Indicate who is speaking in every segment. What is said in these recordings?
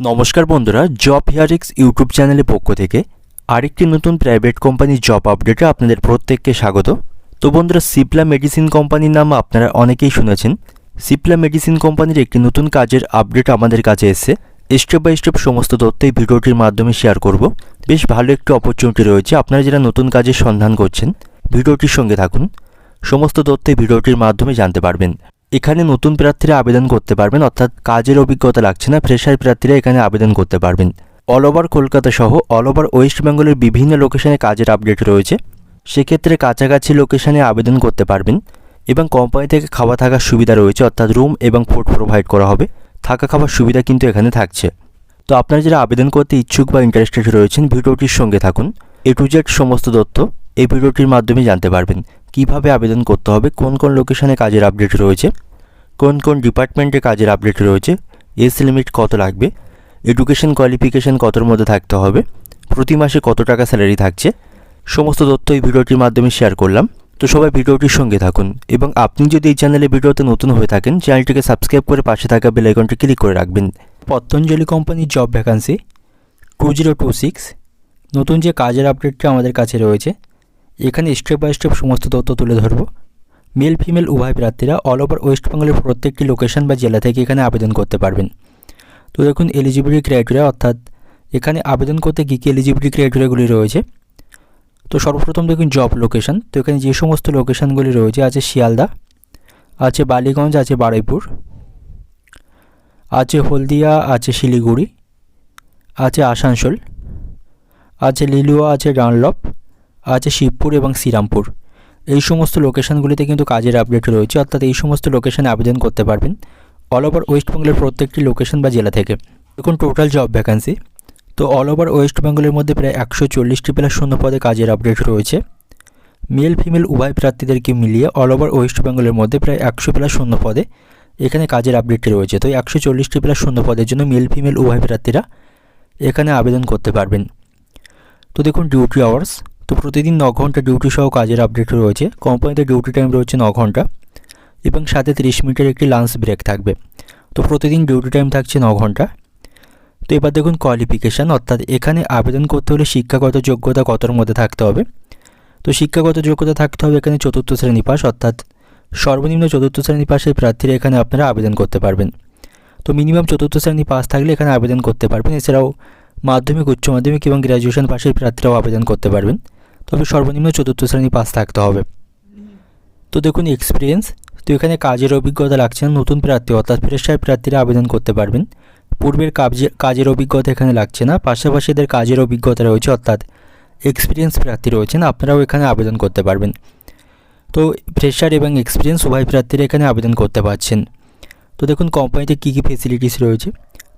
Speaker 1: নমস্কার বন্ধুরা job হিয়ারিক্স YouTube চ্যানেলের পক্ষ থেকে আরেকটি নতুন প্রাইভেট কোম্পানির জব আপডেটে আপনাদের প্রত্যেককে স্বাগত। তো বন্ধুরা সিপলা মেডিসিন কোম্পানির নাম আপনারা অনেকেই শুনেছেন। সিপলা মেডিসিন কোম্পানির একটি নতুন কাজের আপডেট আমাদের কাছে এসেছে। স্টেপ বাই স্টেপ সমস্ত তথ্য এই ভিডিওটির মাধ্যমে শেয়ার করব। বেশ ভালো একটি অপরচুনিটি রয়েছে আপনারা যারা নতুন কাজের সন্ধান করছেন, ভিডিওটির সঙ্গে থাকুন। সমস্ত তথ্য ভিডিওটির মাধ্যমে জানতে পারবেন। এখানে নতুন প্রার্থীরা আবেদন করতে পারবেন, অর্থাৎ কাজের অভিজ্ঞতা লাগছে না, ফ্রেশার প্রার্থীরা এখানে আবেদন করতে পারবেন। অল ওভার কলকাতা সহ অল ওভার ওয়েস্ট বেঙ্গলের বিভিন্ন লোকেশনে কাজের আপডেট রয়েছে। সেক্ষেত্রে কাছাকাছি লোকেশনে আবেদন করতে পারবেন এবং কোম্পানি থেকে খাওয়া থাকার সুবিধা রয়েছে, অর্থাৎ রুম এবং ফুড প্রোভাইড করা হবে। থাকা খাওয়ার সুবিধা কিন্তু এখানে থাকছে। তো আপনারা যারা আবেদন করতে ইচ্ছুক বা ইন্টারেস্টেড রয়েছেন, ভিডিওটির সঙ্গে থাকুন। এ টু জেড সমস্ত তথ্য এই ভিডিওটির মাধ্যমে জানতে পারবেন কীভাবে আবেদন করতে হবে, কোন কোন লোকেশনে কাজের আপডেট রয়েছে, কোন কোন ডিপার্টমেন্টে কাজের আপডেট রয়েছে এজ লিমিট কত লাগবে এডুকেশন কোয়ালিফিকেশন কতর মধ্যে থাকতে হবে, প্রতি মাসে কত টাকা স্যালারি থাকছে, সমস্ত তথ্য এই ভিডিওটির মাধ্যমে শেয়ার করলাম। তো সবাই ভিডিওটির সঙ্গে থাকুন এবং আপনি যদি এই চ্যানেলে ভিডিওতে নতুন হয়ে থাকেন চ্যানেলটিকে সাবস্ক্রাইব করে পাশে থাকা বেল আইকনটি ক্লিক করে রাখবেন। পতঞ্জলি কোম্পানির job vacancy two zero two six নতুন যে কাজের আপডেটটা আমাদের কাছে রয়েছে এখানে স্টেপ বাই স্টেপ সমস্ত তথ্য তুলে ধরবো। মেল ফিমেল উভয় প্রার্থীরা অল ওভার ওয়েস্ট বেঙ্গলের প্রত্যেকটি লোকেশন বা জেলা থেকে এখানে আবেদন করতে পারবেন। তো দেখুন এলিজিবিলিটি ক্রাইটেরিয়া অর্থাৎ এখানে আবেদন করতে কী কী এলিজিবিলিটি ক্রাইটেরিয়াগুলি রয়েছে। তো সর্বপ্রথম দেখুন জব লোকেশন তো এখানে যে সমস্ত লোকেশনগুলি রয়েছে, আছে শিয়ালদা, আছে বালিগঞ্জ, আছে বারুইপুর, আছে হলদিয়া, আছে শিলিগুড়ি, আছে আসানসোল, আছে লিলুয়া, আছে ডানলপ আছে শিবপুর এবং শ্রীরামপুর। এই সমস্ত লোকেশনগুলিতে কিন্তু কাজের আপডেট রয়েছে, অর্থাৎ এই সমস্ত লোকেশনে আবেদন করতে পারবেন। অল ওভার ওয়েস্ট বেঙ্গলের প্রত্যেকটি লোকেশন বা জেলা থেকে। দেখুন টোটাল জব ভ্যাকান্সি তো অল ওভার ওয়েস্ট বেঙ্গলের মধ্যে প্রায় একশো চল্লিশটি প্লাস শূন্য পদে কাজের আপডেট রয়েছে। মেল ফিমেল উভয় প্রার্থীদেরকে মিলিয়ে অল ওভার ওয়েস্ট বেঙ্গলের মধ্যে প্রায় একশো প্লাস শূন্য পদে এখানে কাজের আপডেটটি রয়েছে। তো একশো চল্লিশটি প্লাস শূন্য পদের জন্য মেল ফিমেল উভয় প্রার্থীরা এখানে আবেদন করতে পারবেন। তো দেখুন ডিউটি আওয়ার্স তো প্রতিদিন ন ঘণ্টা ডিউটি সহ কাজের আপডেট রয়েছে। কোম্পানিতে ডিউটি টাইম রয়েছে ন ঘণ্টা এবং সাথে তিরিশ মিনিটের একটি লাঞ্চ ব্রেক থাকবে। তো প্রতিদিন ডিউটি টাইম থাকছে ন ঘণ্টা। তো এবার দেখুন কোয়ালিফিকেশান অর্থাৎ এখানে আবেদন করতে হলে শিক্ষাগত যোগ্যতা কতর মধ্যে থাকতে হবে? তো শিক্ষাগত যোগ্যতা থাকতে হবে এখানে চতুর্থ শ্রেণি পাস অর্থাৎ সর্বনিম্ন চতুর্থ শ্রেণি পাশের প্রার্থীরা এখানে আপনারা আবেদন করতে পারবেন। তো মিনিমাম চতুর্থ শ্রেণি পাস থাকলে এখানে আবেদন করতে পারবেন। এছাড়াও মাধ্যমিক, উচ্চ মাধ্যমিক এবং গ্র্যাজুয়েশন পাশের প্রার্থীরাও আবেদন করতে পারবেন। তবে সর্বনিম্ন চতুর্থ শ্রেণি পাস থাকতে হবে। তো দেখুন এক্সপিরিয়েন্স তো এখানে কাজের অভিজ্ঞতা লাগছে না, নতুন প্রার্থী, অর্থাৎ ফ্রেশার প্রার্থীরা আবেদন করতে পারবেন। পূর্বের কাজে, কাজের অভিজ্ঞতা এখানে লাগছে না, পাশাপাশি এদের কাজের অভিজ্ঞতা রয়েছে, অর্থাৎ এক্সপিরিয়েন্স প্রার্থী রয়েছেন, আপনারাও এখানে আবেদন করতে পারবেন। তো ফ্রেশার এবং এক্সপিরিয়েন্স উভয় প্রার্থীরা এখানে আবেদন করতে পারছেন। তো দেখুন কোম্পানিতে কী কী ফেসিলিটিস রয়েছে?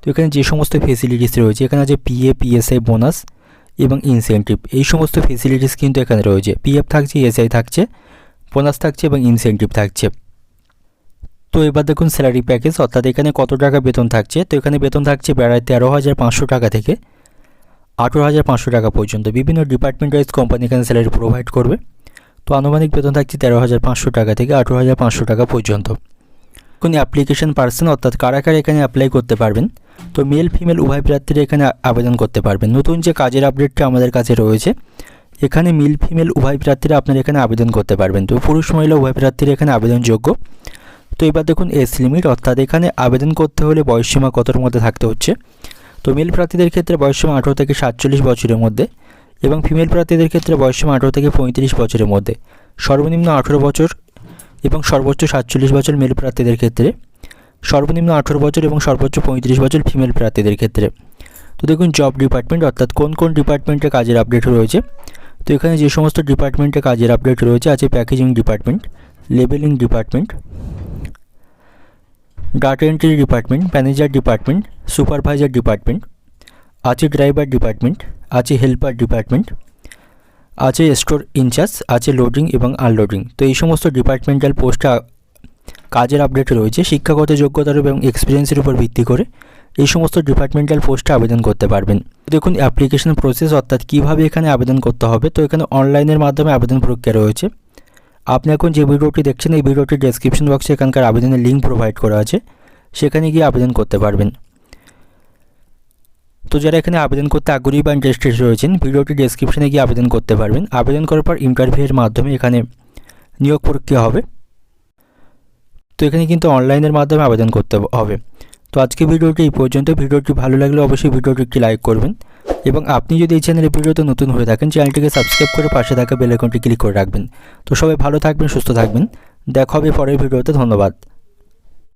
Speaker 1: তো এখানে যে সমস্ত ফেসিলিটিস রয়েছে, এখানে আছে পিএ পিএসআই বোনাস এবং ইনসেন্টিভ এই সমস্ত ফেসিলিটিস কিন্তু এখানে রয়েছে। পিএফ থাকছে এসআই থাকছে বোনাস থাকছে এবং ইনসেন্টিভ থাকছে। তো এবার দেখুন স্যালারি প্যাকেজ অর্থাৎ এখানে কত টাকা বেতন থাকছে? তো এখানে বেতন থাকছে বেড়ায় তেরো হাজার পাঁচশো টাকা থেকে আঠেরো হাজার পাঁচশো টাকা পর্যন্ত। বিভিন্ন ডিপার্টমেন্ট ওয়াইজ কোম্পানি এখানে স্যালারি প্রোভাইড করবে। তো আনুমানিক বেতন থাকছে তেরো হাজার পাঁচশো টাকা থেকে আঠেরো হাজার পাঁচশো টাকা পর্যন্ত। এখন অ্যাপ্লিকেশন পার্সন অর্থাৎ কারা কারা এখানে অ্যাপ্লাই করতে পারবেন, তো মেল ফিমেল উভয় প্রার্থীরা এখানে আবেদন করতে পারবেন। নতুন যে কাজের আপডেটটা আমাদের কাছে রয়েছে, এখানে মেল ফিমেল উভয় প্রার্থীরা আপনারা এখানে আবেদন করতে পারবেন। তো পুরুষ, মহিলা উভয় প্রার্থীরা এখানে আবেদনযোগ্য। তো এবার দেখুন এস লিমিট অর্থাৎ এখানে আবেদন করতে হলে বয়সসীমা কতর মধ্যে থাকতে হচ্ছে। তো মেল প্রার্থীদের ক্ষেত্রে বয়সসীমা আঠেরো থেকে সাতচল্লিশ বছরের মধ্যে এবং ফিমেল প্রার্থীদের ক্ষেত্রে বয়সসীমা আঠেরো থেকে পঁয়ত্রিশ বছরের মধ্যে। সর্বনিম্ন আঠেরো বছর এবং সর্বোচ্চ সাতচল্লিশ বছর মেল প্রার্থীদের ক্ষেত্রে, সর্বনিম্ন আঠেরো বছর এবং সর্বোচ্চ পঁয়ত্রিশ বছর ফিমেল প্রার্থীদের ক্ষেত্রে। তো দেখুন জব ডিপার্টমেন্ট অর্থাৎ কোন কোন ডিপার্টমেন্টে কাজের আপডেট রয়েছে? তো এখানে যে সমস্ত ডিপার্টমেন্টে কাজের আপডেট রয়েছে, আছে packaging department labelling department data entry department manager department supervisor department আছে ড্রাইভার ডিপার্টমেন্ট আছে হেল্পার ডিপার্টমেন্ট আছে স্টোর ইনচার্জ আছে লোডিং এবং আনলোডিং তো এই সমস্ত ডিপার্টমেন্টাল পোস্টে কাজের আপডেট রয়েছে। শিক্ষাগত যোগ্যতার এবং এক্সপিরিয়েন্সের উপর ভিত্তি করে এই সমস্ত ডিপার্টমেন্টাল পোস্টে আবেদন করতে পারবেন। দেখুন অ্যাপ্লিকেশন প্রসেস অর্থাৎ কীভাবে এখানে আবেদন করতে হবে। তো এখানে অনলাইনের মাধ্যমে আবেদন প্রক্রিয়া রয়েছে। আপনি এখন যে ভিডিওটি দেখছেন, এই ভিডিওটির ডেসক্রিপশন বক্সে এখানকার আবেদনের লিঙ্ক প্রোভাইড করা আছে। সেখানে গিয়ে আবেদন করতে পারবেন। তো যারা এখানে আবেদন করতে আগ্রহী বা ইন্টারেস্টেড রয়েছেন, ভিডিওটি ডেসক্রিপশনে গিয়ে আবেদন করতে পারবেন। আবেদন করার পর ইন্টারভিউয়ের মাধ্যমে এখানে নিয়োগ প্রক্রিয়া হবে। তো এখানে কিন্তু অনলাইনের মাধ্যমে আবেদন করতে হবে। তো আজকে ভিডিওটি এই পর্যন্ত। ভিডিওটি ভালো লাগলে অবশ্যই ভিডিওটি একটি লাইক করবেন। এবং আপনি যদি এই চ্যানেলে ভিডিওতে নতুন হয়ে থাকেন চ্যানেলটিকে সাবস্ক্রাইব করে পাশে থাকা বেল আইকনটি ক্লিক করে রাখবেন। তো সবাই ভালো থাকবেন, সুস্থ থাকবেন। দেখা হবে পরের ভিডিওতে। ধন্যবাদ।